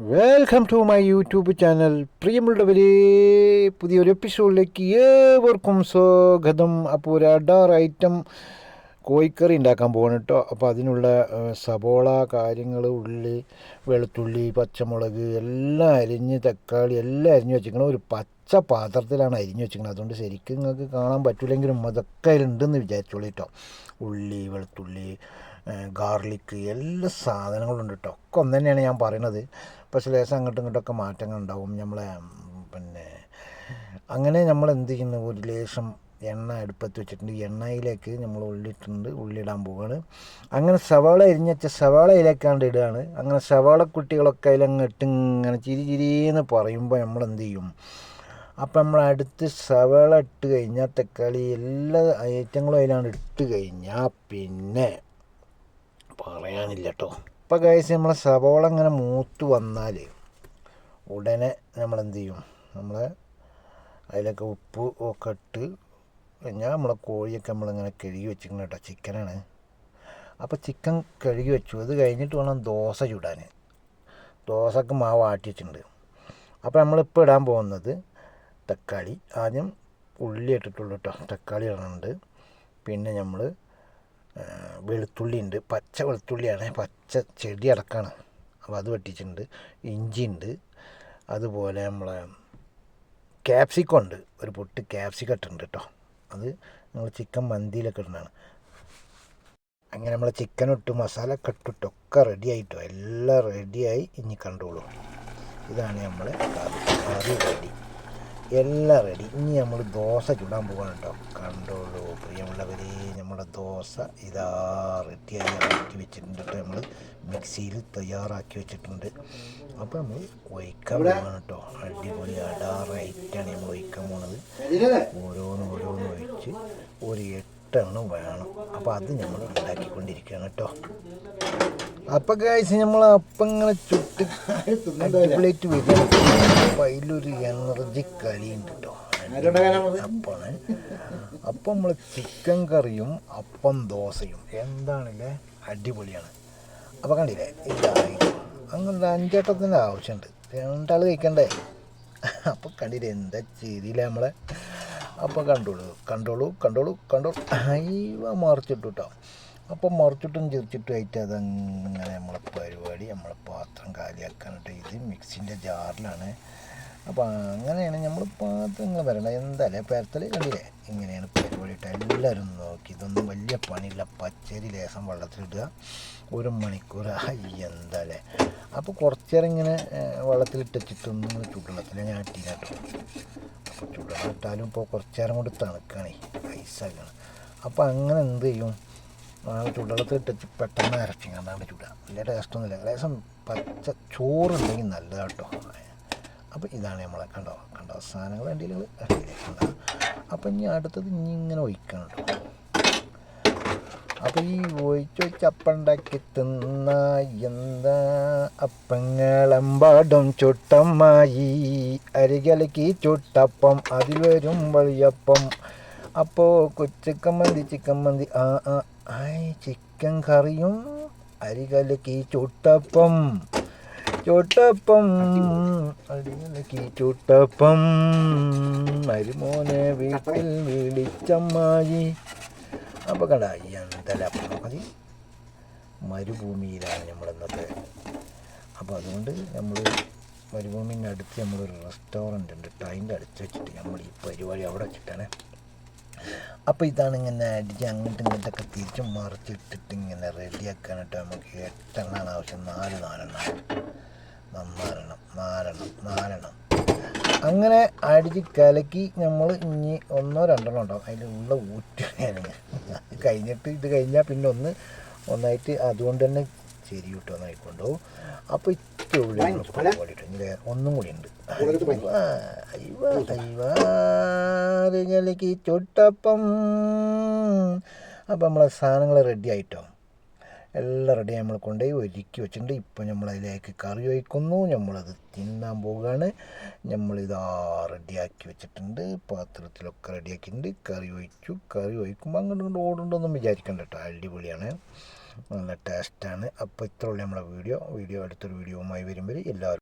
Welcome to my YouTube channel പ്രിയമുള്ളവരെ പുതിയൊരു എപ്പിസോഡിലേക്ക് ഏവർക്കും സ്വാഗതം. അപ്പോൾ ഒരു അഡാർ ഐറ്റം കോഴിക്കറി ഉണ്ടാക്കാൻ പോകണം കേട്ടോ അപ്പോൾ അതിനുള്ള സബോള കാര്യങ്ങൾ ഉള്ളി വെളുത്തുള്ളി പച്ചമുളക് എല്ലാം അരിഞ്ഞ് തക്കാളി എല്ലാം അരിഞ്ഞ് വെച്ചിരിക്കണം ഒരു പച്ച പാത്രത്തിലാണ് അരിഞ്ഞ് വെച്ചിരിക്കുന്നത് അതുകൊണ്ട് ശരിക്കും നിങ്ങൾക്ക് കാണാൻ പറ്റില്ലെങ്കിലും അതൊക്കെ അതിലുണ്ടെന്ന് വിചാരിച്ചോളൂ കേട്ടോ ഉള്ളി വെളുത്തുള്ളി ഗാർലിക്ക് എല്ലാ സാധനങ്ങളും ഉണ്ട് കേട്ടോ. ഒക്കെ ഒന്ന് തന്നെയാണ് ഞാൻ പറയണത്. പക്ഷേ ലേശം അങ്ങോട്ടും ഇങ്ങോട്ടൊക്കെ മാറ്റങ്ങൾ ഉണ്ടാവും. നമ്മളെ പിന്നെ അങ്ങനെ നമ്മൾ എന്ത് ചെയ്യുന്നു? ഒരു ലേശം എണ്ണ അടുപ്പത്ത് വെച്ചിട്ടുണ്ട്. എണ്ണയിലേക്ക് നമ്മൾ ഉള്ളിട്ടുണ്ട്. ഉള്ളിടാൻ പോവുകയാണ് അങ്ങനെ സവാള എരിഞ്ഞച്ച സവാളയിലേക്കാണ്ട് ഇടുകയാണ്. അങ്ങനെ സവാള കുട്ടികളൊക്കെ അതിലങ്ങോട്ട് ഇങ്ങനെ ചിരി ചിരിയെന്ന് പറയുമ്പോൾ നമ്മൾ എന്ത് ചെയ്യും? അപ്പം നമ്മൾ അടുത്ത് സവാള ഇട്ട് കഴിഞ്ഞാൽ തക്കാളി എല്ലാ ഐറ്റങ്ങളും അതിലാണ് ഇട്ട് കഴിഞ്ഞാൽ പിന്നെ പറയാനില്ല കേട്ടോ ഇപ്പം കഴിച്ച് നമ്മളെ സവോള ഇങ്ങനെ മൂത്ത് വന്നാൽ ഉടനെ നമ്മൾ എന്ത് ചെയ്യും നമ്മൾ അതിലൊക്കെ ഉപ്പ് ഒക്കെ ഇട്ട് കഴിഞ്ഞാൽ നമ്മളെ കോഴിയൊക്കെ നമ്മളിങ്ങനെ കഴുകി വെച്ചിരിക്കണം കേട്ടോ ചിക്കനാണ്. അപ്പോൾ ചിക്കൻ കഴുകി വെച്ചു. അത് കഴിഞ്ഞിട്ട് വേണം ദോശ ചുടാൻ ദോശക്ക് മാവ് ആട്ടി വെച്ചിട്ടുണ്ട്. അപ്പോൾ നമ്മളിപ്പോൾ ഇടാൻ പോകുന്നത് തക്കാളി. ആദ്യം ഉള്ളി ഇട്ടിട്ടുള്ളൂ കേട്ടോ. തക്കാളി ഇടുന്നുണ്ട് പിന്നെ നമ്മൾ വെളുത്തുള്ളി ഉണ്ട് പച്ച വെളുത്തുള്ളിയാണ്. പച്ച ചെടി അടക്കാണ്. അപ്പോൾ അത് വെട്ടിച്ചിട്ടുണ്ട്. ഇഞ്ചി ഉണ്ട്. അതുപോലെ നമ്മളെ ക്യാപ്സിക്കം ഉണ്ട്. ഒരു പൊട്ട് ക്യാപ്സിക്കം ഇട്ടിട്ടുണ്ട് കേട്ടോ അത് നമ്മൾ ചിക്കൻ മന്തിയിലൊക്കെ ഇടുന്നതാണ്. അങ്ങനെ നമ്മൾ ചിക്കൻ ഇട്ട് മസാല ഒക്കെ ഇട്ടിട്ട് ഒക്കെ റെഡി ആയിട്ടോ. എല്ലാം റെഡിയായി ഇനി കണ്ടോളൂ. ഇതാണ് നമ്മൾ കറി റെഡി എല്ലാം റെഡി ഇനി നമ്മൾ ദോശ ചുടാൻ പോവാണ് കേട്ടോ കണ്ടോളൂ പ്രിയമുള്ളവരെ നമ്മുടെ ദോശ ഇതാ റെഡിയായി ആക്കി വെച്ചിട്ടുണ്ട് കേട്ടോ നമ്മൾ മിക്സിയിൽ തയ്യാറാക്കി വെച്ചിട്ടുണ്ട്. അപ്പോൾ നമ്മൾ ഒഴിക്കാൻ പോകണം കേട്ടോ. അടിപൊളി അടാറായിട്ടാണ് നമ്മൾ ഒഴിക്കാൻ പോണത്. ഓരോന്ന് ഓരോന്ന് ഒഴിച്ച് ഒരു എട്ടെണ്ണം വേണം. അപ്പോൾ അത് നമ്മൾ ഉണ്ടാക്കിക്കൊണ്ടിരിക്കുകയാണ് കേട്ടോ. അപ്പം കഴിച്ച് നമ്മൾ അപ്പം ഇങ്ങനെ ചുട്ട് അടിപൊളിയായിട്ട് വരും അപ്പം അതിലൊരു എനർജി കളിയുണ്ട് കേട്ടോ. അപ്പം നമ്മൾ ചിക്കൻ കറിയും അപ്പം ദോശയും. എന്താണല്ലേ അടിപൊളിയാണ്. അപ്പം കണ്ടില്ലേ? ഇതായി. അങ്ങനെ അഞ്ചേട്ടത്തിന്റെ ആവശ്യമുണ്ട് രണ്ടാൾ കഴിക്കണ്ടേ? അപ്പം കണ്ടില്ലേ? എന്താ ചെയ്തില്ല നമ്മളെ? അപ്പോൾ കണ്ടോളൂ കണ്ടോളൂ കണ്ടോളൂ കണ്ടോളൂ. അയവ മറിച്ചിട്ടു കേട്ടോ അപ്പം മറിച്ചിട്ടും ചിരിച്ചിട്ടും ആയിട്ട് അതങ്ങനെ നമ്മളെ പരിപാടി നമ്മളെ പാത്രം കാലിയാക്കാനായിട്ട് ഇത് മിക്സിന്റെ ജാറിലാണ് അപ്പോൾ അങ്ങനെയാണ് നമ്മൾ പാത്രം ഇങ്ങനെ വരണം എന്തായാലും പരത്തൽ കണ്ടില്ലേ? ഇങ്ങനെയാണ് പരിപാടി ഇട്ട് എല്ലാവരും നോക്കി. ഇതൊന്നും വലിയ പണിയില്ല. പച്ചരി ലേസം വെള്ളത്തിലിടുക. ഒരു മണിക്കൂർ. ആയി എന്താല്ലേ? അപ്പോൾ കുറച്ചേരം ഇങ്ങനെ വെള്ളത്തിലിട്ടിട്ടൊന്നും ഇങ്ങനെ ചുടുവെള്ളത്തിൽ ഞാൻ ഇട്ടീന കേട്ടോ അപ്പോൾ ചുടുവെള്ളം ഇട്ടാലും ഇപ്പോൾ കുറച്ചേരം കൊണ്ട് ഐസ് ഐസാക്കണം. അപ്പോൾ അങ്ങനെ എന്ത് ചെയ്യും? ആ ചുടുവെള്ളത്തിലിട്ട് പെട്ടെന്ന് ഇറച്ചി കണ്ടാണ് ചുടുക വലിയ ടേസ്റ്റൊന്നുമില്ല ലേശം പച്ച ചോറുണ്ടെങ്കിൽ നല്ലതാട്ടോ. അപ്പോൾ ഇതാണ് നമ്മളെ കണ്ടോ കണ്ടോ? സാധനങ്ങൾ വണ്ടിയിൽ കണ്ടോ? അപ്പോൾ ഇനി അടുത്തത് ഇനി ഇങ്ങനെ ഒഴിക്കണം അപ്പോൾ ഈ ഒഴിച്ച് വെച്ച് അപ്പം തിന്ന എന്താ? അപ്പങ്ങളെമ്പാടും ചുട്ടമ്മായി. അരികലക്കി ചുട്ടപ്പം അതിൽ വരും വഴിയപ്പം. അപ്പോൾ ചിക്കൻ മന്തി ചിക്കൻ മന്തി ആ ആ ചിക്കൻ കറിയും അരികലക്കി ചുട്ടപ്പം. ചുട്ടപ്പം ചൂട്ടപ്പം മരുമോനെ വീട്ടിൽ വിളിച്ചമ്മായി. അപ്പോൾ കണ്ട എന്തെല്ലാം മതി മരുഭൂമിയിലാണ് നമ്മളിന്നത്തെ അപ്പോൾ അതുകൊണ്ട് നമ്മൾ മരുഭൂമിന്റെ അടുത്ത് നമ്മളൊരു റെസ്റ്റോറന്റ് ഉണ്ട് ടൈന്റെ അടുത്ത് വെച്ചിട്ട് നമ്മൾ ഈ പരിപാടി അവിടെ വെച്ചിട്ടാണ്. അപ്പോൾ ഇതാണ് ഇങ്ങനെ അടിച്ച് അങ്ങോട്ടും ഇങ്ങോട്ടൊക്കെ തിരിച്ചും മറിച്ചിട്ടിട്ട് ഇങ്ങനെ റെഡിയാക്കാനായിട്ട് നമുക്ക് എട്ടെണ്ണാണ് ആവശ്യം. നാല് നാലെണ്ണം. നന്നാലെണ്ണം മാറണം മാറണം അങ്ങനെ അടിച്ച് കലക്കി നമ്മൾ ഇനി ഒന്നോ രണ്ടോ ഉണ്ടാവും. അതിലുള്ള ഊറ്റുകയാണ് അത് കഴിഞ്ഞിട്ട് ഇത് കഴിഞ്ഞാൽ പിന്നെ ഒന്ന് ഒന്നായിട്ട് അതുകൊണ്ട് തന്നെ ശരി കിട്ടും ഒന്നായിക്കൊണ്ടു അപ്പോൾ ഇത്രയുള്ളൂ ഉള്ളിൽ പരിപാടി ഇനി വേറെ ഒന്നും കൂടി ഉണ്ട്. കലക്കി ചുട്ടപ്പം. അപ്പം നമ്മളെ സാധനങ്ങൾ റെഡി ആയിട്ടോ? എല്ലാം റെഡി നമ്മൾ കൊണ്ടുപോയി ഒരുക്കി വെച്ചിട്ടുണ്ട്. ഇപ്പോൾ നമ്മൾ അതിലേക്ക് കറി ഒഴിക്കുന്നു. നമ്മളത് തിന്നാൻ പോവുകയാണ്. നമ്മളിതാ റെഡിയാക്കി വെച്ചിട്ടുണ്ട്. പാത്രത്തിലൊക്കെ റെഡിയാക്കിയിട്ടുണ്ട് കറി ഒഴിച്ചു. കറി ഒഴിക്കുമ്പോൾ അങ്ങോട്ട് ഇങ്ങോട്ട് ഓടുണ്ടോന്നും വിചാരിക്കണ്ട കേട്ടോ. അടിപൊളിയാണ്. നല്ല ടേസ്റ്റാണ് അപ്പോൾ ഇത്രയുള്ള നമ്മളെ വീഡിയോ. വീഡിയോ അടുത്തൊരു വീഡിയോവുമായി വരുമ്പോൾ എല്ലാവരും